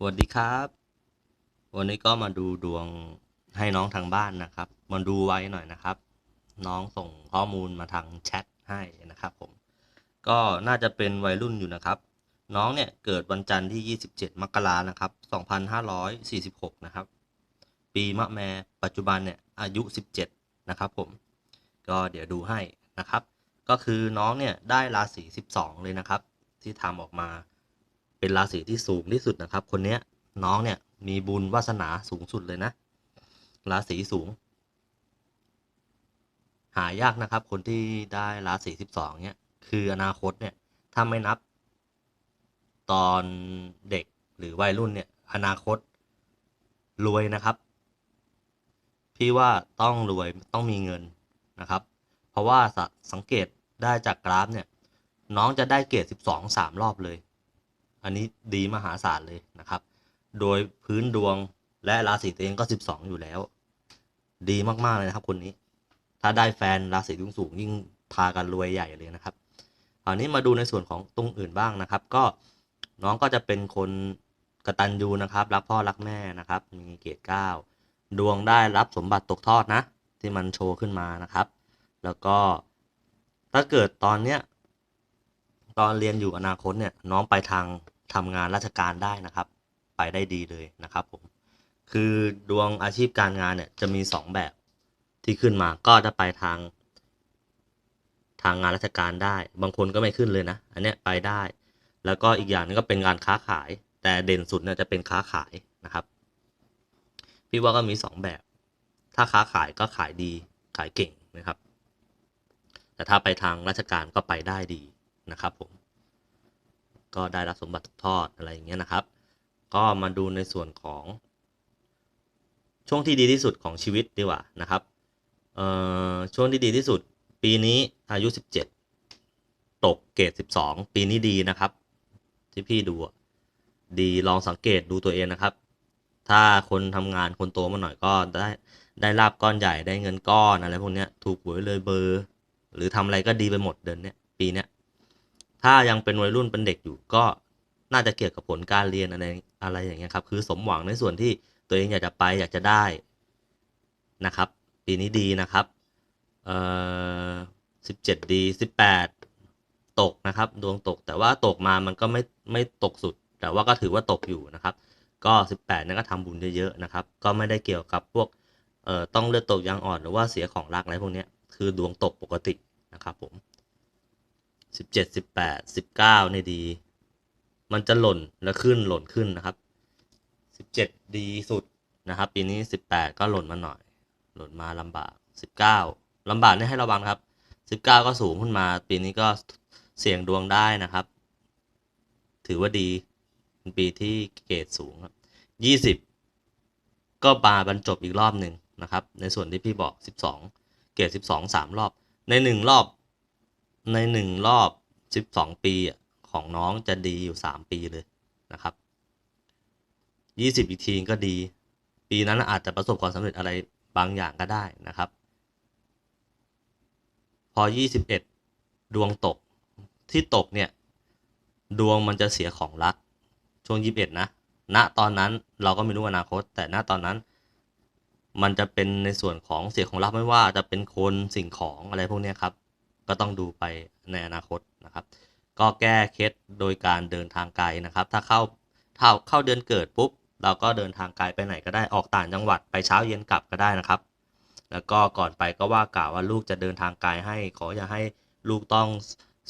สวัสดีครับ วันนี้ก็มาดูดวงให้น้องทางบ้านนะครับ มาดูไว้หน่อยนะครับ น้องส่งข้อมูลมาทางแชทให้นะครับ ผม ก็น่าจะเป็นวัยรุ่นอยู่นะครับ น้องเนี่ยเกิดวันจันทร์ที่ 27 มกรานะครับ 2546 นะครับ ปีมะแมปัจจุบันเนี่ยอายุ 17 นะครับ ผม ก็เดี๋ยวดูให้นะครับ ก็คือน้องเนี่ยได้ราศี 12 เลยนะครับ ที่ทำออกมา เป็นราศีที่สูงที่สุดนะครับ คนเนี้ยน้องเนี่ยมีบุญวาสนาสูงสุดเลยนะ ราศีสูง หายากนะครับ คนที่ได้ราศีสิบสองเนี่ยคืออนาคตเนี่ยถ้าไม่นับ ตอนเด็กหรือวัยรุ่นเนี่ยอนาคตรวยนะครับ พี่ว่าต้องรวยต้องมีเงินนะครับ เพราะว่าสสังเกตได้จากกราฟเนี่ยน้องจะได้เกรดสิบสองสามรอบเลย อันนี้ดีมหาศาลเลยนะครับ โดยพื้นดวงและราศีตัวเองก็ 12 อยู่แล้ว ดีมากๆเลยนะครับ คนนี้ ถ้าได้แฟนราศีสูงยิ่งพากันรวยใหญ่เลยนะครับคราวนี้มาดูในส่วนของตรงอื่นบ้างนะครับ ก็น้องก็จะเป็นคนกระตัญญูนะครับ รักพ่อรักแม่นะครับ มีเกรดเก้าดวงได้รับสมบัติตกทอดนะ ที่มันโชว์ขึ้นมานะครับ แล้วก็ถ้าเกิดตอนเนี้ยตอนเรียนอยู่อนาคตเนี่ยน้องไปทาง ทำงานราชการได้นะครับ ไปได้ดีเลยนะครับผมคือดวงอาชีพการงานเนี่ยจะมีสองแบบที่ขึ้นมาก็จะไปทาง ทางงานราชการได้ บางคนก็ไม่ขึ้นเลยนะ อันเนี้ยไปได้ แล้วก็อีกอย่างนึงก็เป็นการค้าขาย แต่เด่นสุดเนี่ยจะเป็นค้าขายนะครับ พี่ว่าก็มีสองแบบ ถ้าค้าขายก็ขายดีขายเก่งนะครับ แต่ถ้าไปทางราชการก็ไปได้ดีนะครับผม ก็ได้รับสมบัติตกทอดอะไรอย่างเงี้ยนะครับ ก็มาดูในส่วนของ ช่วงที่ดีที่สุดของชีวิตดีกว่านะครับเอ่อช่วงที่ดีที่สุด ปีนี้อายุ 17 ตกเกรด12 ปีนี้ดีนะครับ ที่พี่ดูดีลองสังเกตดูตัวเองนะครับ ถ้าคนทำงานคนโตมาหน่อยก็ได้ได้ลาบก้อนใหญ่ได้เงินก้อนอะไรพวกเนี้ยถูกหวยเลยเบอร์ หรือทำอะไรก็ดีไปหมดเดือนเนี้ยปีเนี้ย ถ้ายังเป็นวัยรุ่นเป็นเด็กอยู่ก็น่าจะเกี่ยวกับผลการเรียนอะไรอะไรอย่างเงี้ยครับ คือสมหวังในส่วนที่ตัวเองอยากจะไปอยากจะได้นะครับ ปีนี้ดีนะครับ เอ่อสิบเจ็ดดีสิบแปดตกนะครับ ดวงตกแต่ว่าตกมามันก็ไม่ไม่ตกสุด แต่ว่าก็ถือว่าตกอยู่นะครับ ก็สิบแปดนี่ก็ทำบุญเยอะๆนะครับ ก็ไม่ได้เกี่ยวกับพวกเอ่อต้องเลือดตกยางอ่อนหรือว่าเสียของรักอะไรพวกนี้คือดวงตกปกตินะครับผม สิบเจ็ดสิบแปดสิบเก้านี่ดี มันจะหล่นแล้วขึ้นหล่นขึ้นนะครับสิบเจ็ดดีสุดนะครับ ปีนี้สิบแปดก็หล่นมาหน่อย หล่นมาลำบากสิบเก้าลำบากนี่ให้ระวังครับสิบเก้าก็สูงขึ้นมา ปีนี้ก็เสี่ยงดวงได้นะครับ ถือว่าดีเป็นปีที่เกรดสูงครับยี่สิบก็มาบรรจบอีกรอบหนึ่งนะครับ ในส่วนที่พี่บอกสิบสองเกรดสิบสองสามรอบ ในหนึ่งรอบ ในหนึ่งรอบสิบสองปีของน้องจะดีอยู่สามปีเลยนะครับยี่สิบอีกทีก็ดี ปีนั้นอาจจะประสบความสำเร็จอะไรบางอย่างก็ได้นะครับ พอยี่สิบเอ็ดดวงตกที่ตกเนี่ยดวงมันจะเสียของรัก ช่วงยี่สิบเอ็ดนะ ณ ตอนนั้นเราก็ไม่รู้อนาคต แต่ณตอนนั้น มันจะเป็นในส่วนของเสียของรักไม่ว่าจะเป็นคนสิ่งของอะไรพวกนี้ครับ ก็ต้องดูไปในอนาคตนะครับ ก็แก้เคล็ดโดยการเดินทางไกลนะครับ ถ้าเข้าถ้าเข้าเดือนเกิดปุ๊บ เราก็เดินทางไกลไปไหนก็ได้ออกต่างจังหวัดไปเช้าเย็นกลับก็ได้นะครับ แล้วก็ก่อนไปก็ว่ากล่าวว่าลูกจะเดินทางไกลให้ ขออย่าให้ลูกต้อง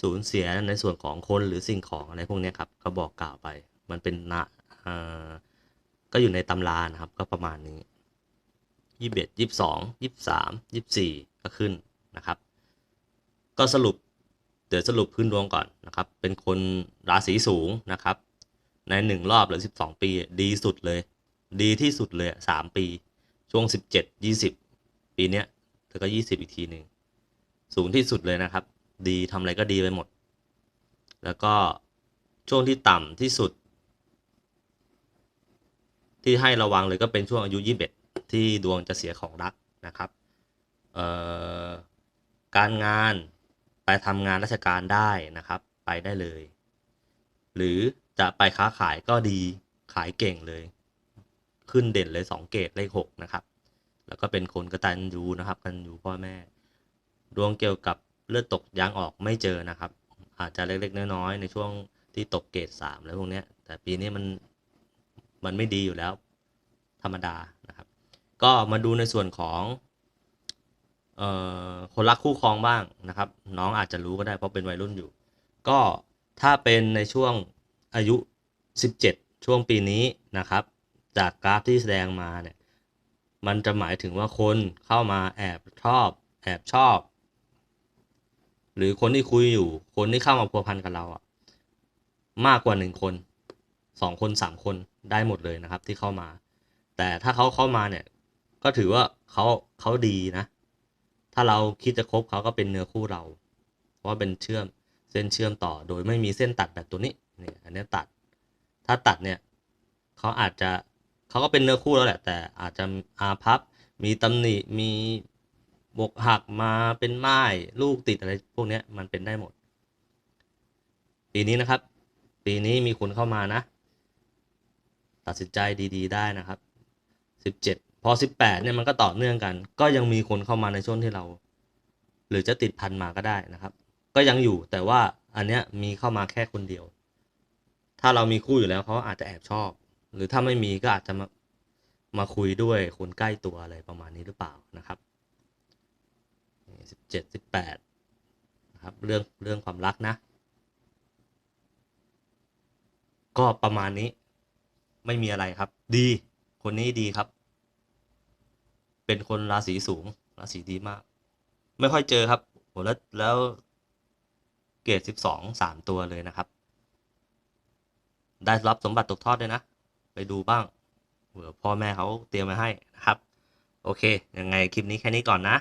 สูญเสียในส่วนของคนหรือสิ่งของอะไรพวกนี้ครับก็บอกกล่าวไป มันเป็นนะก็อยู่ในตำรานะครับก็ประมาณนี้ยี่สิบเอ็ดยี่สิบสองยี่สิบสามยี่สิบสี่ก็ขึ้นนะครับ ก็สรุปเดี๋ยวสรุปพื้นดวงก่อนนะครับ เป็นคนราศีสูงนะครับ ในหนึ่งรอบหรือสิบสองปี ดีสุดเลย ดีที่สุดเลยสามปี ช่วงสิบเจ็ดยี่สิบปีเนี้ยแล้วก็ยี่สิบอีกทีหนึ่งสูงที่สุดเลยนะครับ ดีทำอะไรก็ดีไปหมด แล้วก็ช่วงที่ต่ำที่สุด ที่ให้ระวังเลยก็เป็นช่วงอายุยี่สิบเอ็ดที่ดวงจะเสียของรักนะครับ เอ่อ การงาน ไปทำงานราชการได้นะครับ ไปได้เลย หรือจะไปค้าขายก็ดีค้ายเก่งเลย ขึ้นเด่นเลยสองเกรดเลขหกนะครับ แล้วก็เป็นคนกระตันยูนะครับกันยูพ่อแม่ ดวงเกี่ยวกับเลือดตกยางออกไม่เจอนะครับ อาจจะเล็กๆน้อยๆในช่วงที่ตกเกรดสามแล้วพวกนี้แต่ปีนี้มันมันไม่ดีอยู่แล้ว ธรรมดานะครับ ก็มาดูในส่วนของ คนรักคู่ครองบ้างนะครับ น้องอาจจะรู้ก็ได้เพราะเป็นวัยรุ่นอยู่ ก็ถ้าเป็นในช่วงอายุ 17 ช่วงปีนี้นะครับ จากกราฟที่แสดงมาเนี่ยมันจะหมายถึงว่าคนเข้ามาแอบชอบ แอบชอบ หรือคนที่คุยอยู่ คนที่เข้ามาพัวพันกับเราอะมากกว่าหนึ่งคนสองคนสามคนได้หมดเลยนะครับที่เข้ามา แต่ถ้าเขาเข้ามาเนี่ยก็ถือว่าเขาเขาดีนะ ถ้าเราคิดจะคบเขาก็เป็นเนื้อคู่เรา เพราะว่าเป็นเชื่อมเส้นเชื่อมต่อโดยไม่มีเส้นตัดแบบตัวนี้เนี่ยอันนี้ตัด ถ้าตัดเนี่ยเขาอาจจะเขาก็เป็นเนื้อคู่แล้วแหละ แต่อาจจะอาพับมีตำหนิมีบกหักมาเป็นไม้ลูกติดอะไรพวกนี้มันเป็นได้หมด ปีนี้นะครับ ปีนี้มีคนเข้ามานะ ตัดสินใจดี ๆ ได้นะครับสิบเจ็ด พอสิบแปดเนี่ยมันก็ต่อเนื่องกัน ก็ยังมีคนเข้ามาในช่วงที่เรา หรือจะติดพันมาก็ได้นะครับ ก็ยังอยู่แต่ว่าอันเนี้ยมีเข้ามาแค่คนเดียว ถ้าเรามีคู่อยู่แล้วเขาอาจจะแอบชอบ หรือถ้าไม่มีก็อาจจะมามาคุยด้วยคนใกล้ตัวอะไรประมาณนี้หรือเปล่านะครับสิบเจ็ดสิบแปดนะครับเรื่องเรื่องความรักนะ ก็ประมาณนี้ไม่มีอะไรครับ ดี คนนี้ดีครับ เป็นคนราศีสูง ราศีดีมาก ไม่ค่อยเจอครับโหแล้วแล้วเกรดสิบสองสามตัวเลยนะครับ ได้รับสมบัติตกทอดด้วยนะ ไปดูบ้างเผื่อพ่อแม่เขาเตรียมมาให้นะครับ โอเค ยังไงคลิปนี้แค่นี้ก่อนนะ